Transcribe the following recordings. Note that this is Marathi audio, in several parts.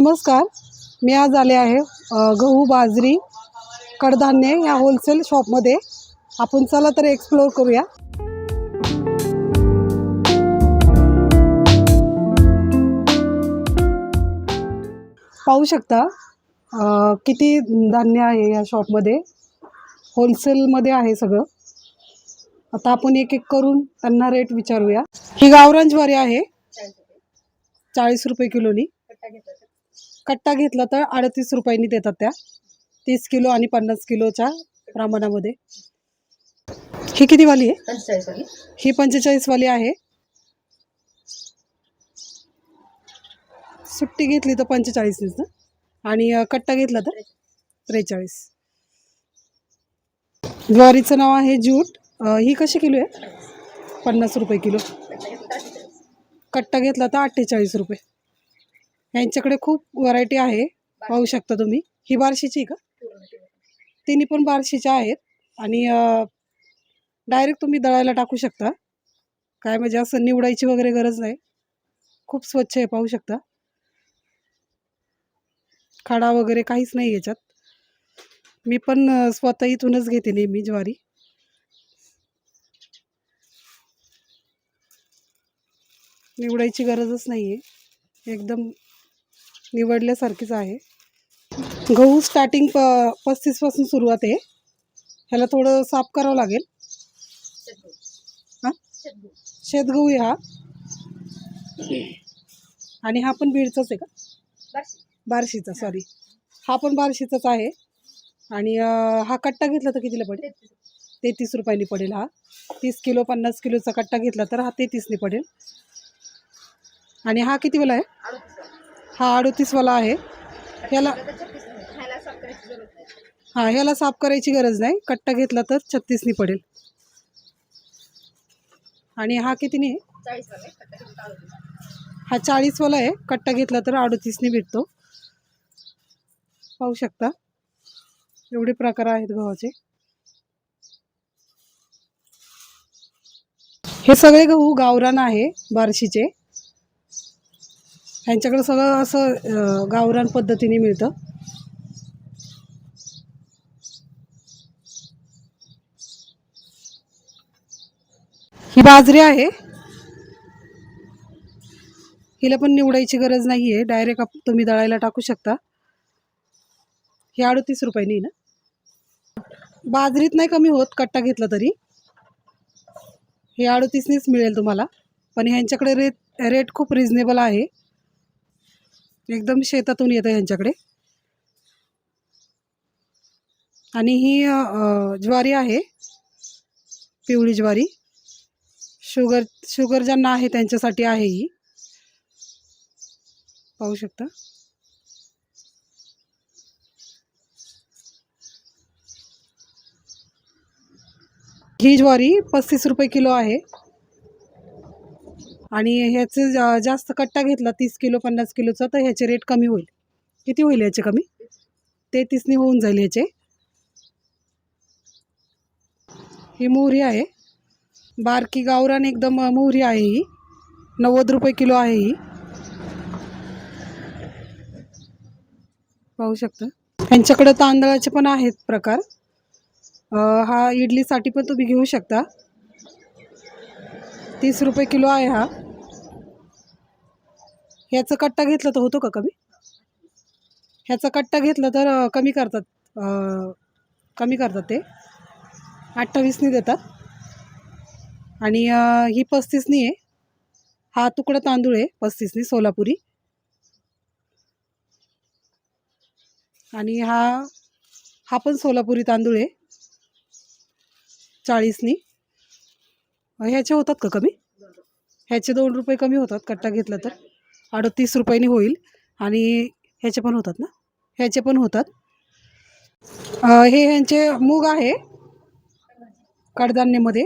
नमस्कार. मी आज आले आहे गहू बाजरी कडधान्य या होलसेल शॉपमध्ये आपण चला तर एक्सप्लोअर करूया. पाहू शकता किती धान्य आहे या शॉपमध्ये होलसेलमध्ये आहे सगळं. आता आपण एक एक करून त्यांना रेट विचारूया. ही गावरान ज्वारी आहे. चाळीस रुपये किलोनी. कट्टा घेतला तर अडतीस रुपयांनी देतात त्या. तीस किलो आणि पन्नास किलोच्या प्रमाणामध्ये. ही किती वाली आहे? पंचेचाळीस वाली. ही पंचेचाळीस वाली आहे. सुट्टी घेतली तर पंचेचाळीसनीच ना? आणि कट्टा घेतला तर त्रेचाळीस. ज्वारीचं नाव आहे जूट ही कशी किलो आहे? पन्नास रुपये किलो. कट्टा घेतला तर अठ्ठेचाळीस रुपये. यांच्याकडे खूप व्हरायटी आहे. पाहू शकता तुम्ही. ही बारशीची आहे का? तिन्ही पण बारशीच्या आहेत. आणि डायरेक्ट तुम्ही दळायला टाकू शकता. काय म्हणजे असं निवडायची वगैरे गरज नाही. खूप स्वच्छ आहे पाहू शकता. खडा वगैरे काहीच नाही याच्यात. मी पण स्वतः इथूनच घेते नेहमी ज्वारी. निवडायची गरजच नाही आहे एकदम निवडल्यासारखीच आहे. गहू स्टार्टिंग प पस्तीसपासून सुरुवात आहे. ह्याला थोडं साफ करावं लागेल. हां? शेतगहू आहे हा. आणि हा पण बीडचाच आहे का? बार्शीचा सॉरी हा पण बार्शीचाच आहे. आणि हा कट्टा घेतला तर कितीला पडेल? तेहतीस रुपयांनी पडेल हा. तीस किलो पन्नास किलोचा कट्टा घेतला तर हा तेहतीसनी पडेल. आणि हा कितीवाला आहे? हा अडतीसवाला आहे. ह्याला हां ह्याला साफ करायची गरज नाही. कट्टा घेतला तर छत्तीसनी पडेल. आणि हा कितीने हा चाळीसवाला आहे. कट्टा घेतला तर अडतीसनी भेटतो. पाहू शकता. एवढे प्रकार आहेत गव्हाचे. हे सगळे गहू गावरान आहे बार्शीचे. ह्यांच्याकडे सगळं असं गावरान पद्धतीने मिळतं. ही बाजरी आहे. हिला पण निवडायची गरज नाही आहे डायरेक्ट तुम्ही दळायला टाकू शकता. हे अडतीस रुपयांनी ना? बाजरीत नाही कमी होत कट्टा घेतला तरी. हे अडतीसनीच मिळेल तुम्हाला. पण ह्यांच्याकडे रेट रेट खूप रिजनेबल आहे. एकदम शेतातून येतं ह्यांच्याकडे. आणि ही ज्वारी आहे. पिवळी ज्वारी. शुगर शुगर ज्यांना आहे त्यांच्यासाठी आहे ही. पाहू शकता. ही ज्वारी पस्तीस रुपये किलो आहे. आणि ह्याचे जा जास्त कट्टा घेतला तीस किलो पन्नास किलोचा तर ह्याचे रेट कमी होईल. किती होईल याचे कमी? तेहतीसने होऊन जाईल ह्याचे. ही मोहरी आहे. बारकी गावरान एकदम मोहरी आहे ही. नव्वद रुपये किलो आहे ही. पाहू शकता. यांच्याकडं तांदळाचे पण आहेत प्रकार. हा इडलीसाठी पण तुम्ही घेऊ शकता. तीस रुपये किलो आहे हा. ह्याचा कट्टा घेतला तर होतो का कमी? ह्याचा कट्टा घेतला तर कमी करतात कमी करतात ते. अठ्ठावीसनी देतात. आणि ही पस्तीसनी आहे. हा तुकडा तांदूळ आहे पस्तीसनी सोलापुरी. आणि हा हा पण सोलापुरी तांदूळ आहे. चाळीसनी. ह्याचे होतात का कमी? ह्याचे दोन रुपये कमी होतात कट्टा घेतला तर. अडतीस रुपयाने होईल. आणि ह्याचे पण होतात ना? ह्याचे पण होतात. हे ह्यांचे मूग आहे. कडधान्यामध्ये.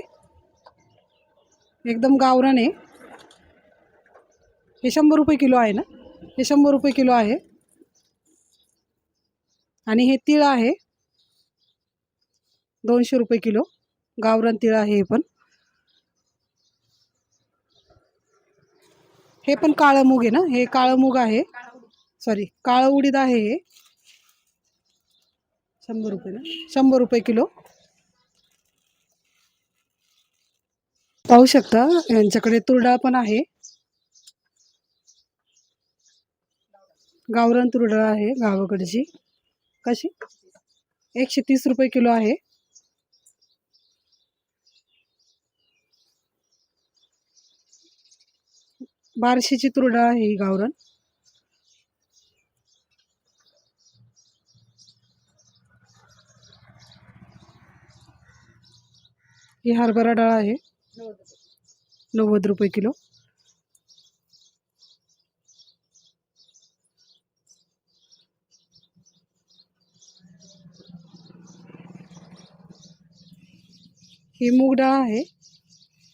एकदम गावरान आहे. हे शंभर रुपये किलो आहे ना? हे शंभर रुपये किलो आहे. आणि हे तिळ आहे. दोनशे रुपये किलो. गावरान तिळ आहे हे पण. हे पण काळं मूग आहे ना? हे काळं मूग आहे. सॉरी काळं उडीद आहे हे. शंभर रुपये ना? शंभर रुपये किलो. पाहू शकता यांच्याकडे तुरडाळ पण आहे. गावरान तुरडाळ आहे गावाकडची. कशी? एकशे तीस रुपये किलो आहे. बारशीची तुरडा आहे ही गावरण ही हरभरा डाळ आहे. नव्वद रुपये किलो. ही मूग डाळ आहे.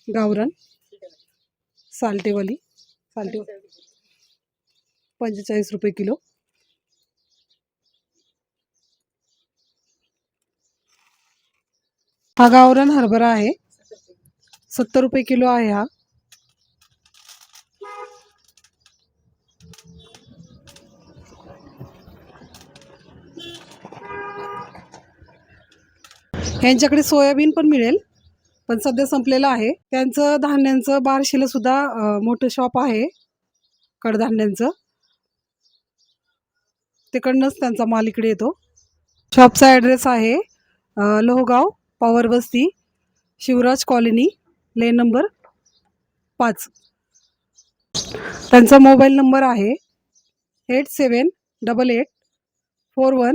गावरण साल्टेवाली. साल्टे पंचेचाळीस रुपये किलो. हा गावरान हरभरा आहे. सत्तर रुपये किलो आहे हा. यांच्याकडे सोयाबीन पण मिळेल. पण सध्या संपलेलं आहे. त्यांचं धान्यांचं बारशीला सुद्धा मोठं शॉप आहे. कडधान्यांचं. तिकडनंच त्यांचा माल इकडे येतो. शॉपचा ॲड्रेस आहे लोहगाव पॉवर वस्ती शिवराज कॉलनी लेन नंबर पाच. त्यांचा मोबाईल नंबर आहे eight seven double eight four one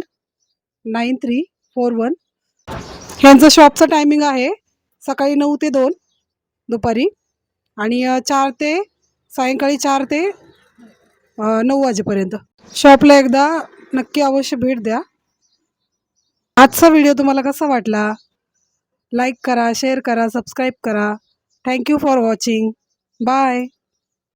nine three four one ह्यांचं शॉपचं टायमिंग आहे सकाळी नऊ ते दोन दुपारी आणि चार ते सायंकाळी चार ते नऊ वाजेपर्यंत. शॉपला एकदा नक्की अवश्य भेट द्या. आजचा व्हिडिओ तुम्हाला कसा वाटला? लाईक करा शेअर करा सबस्क्राईब करा. Thank you for watching. Bye.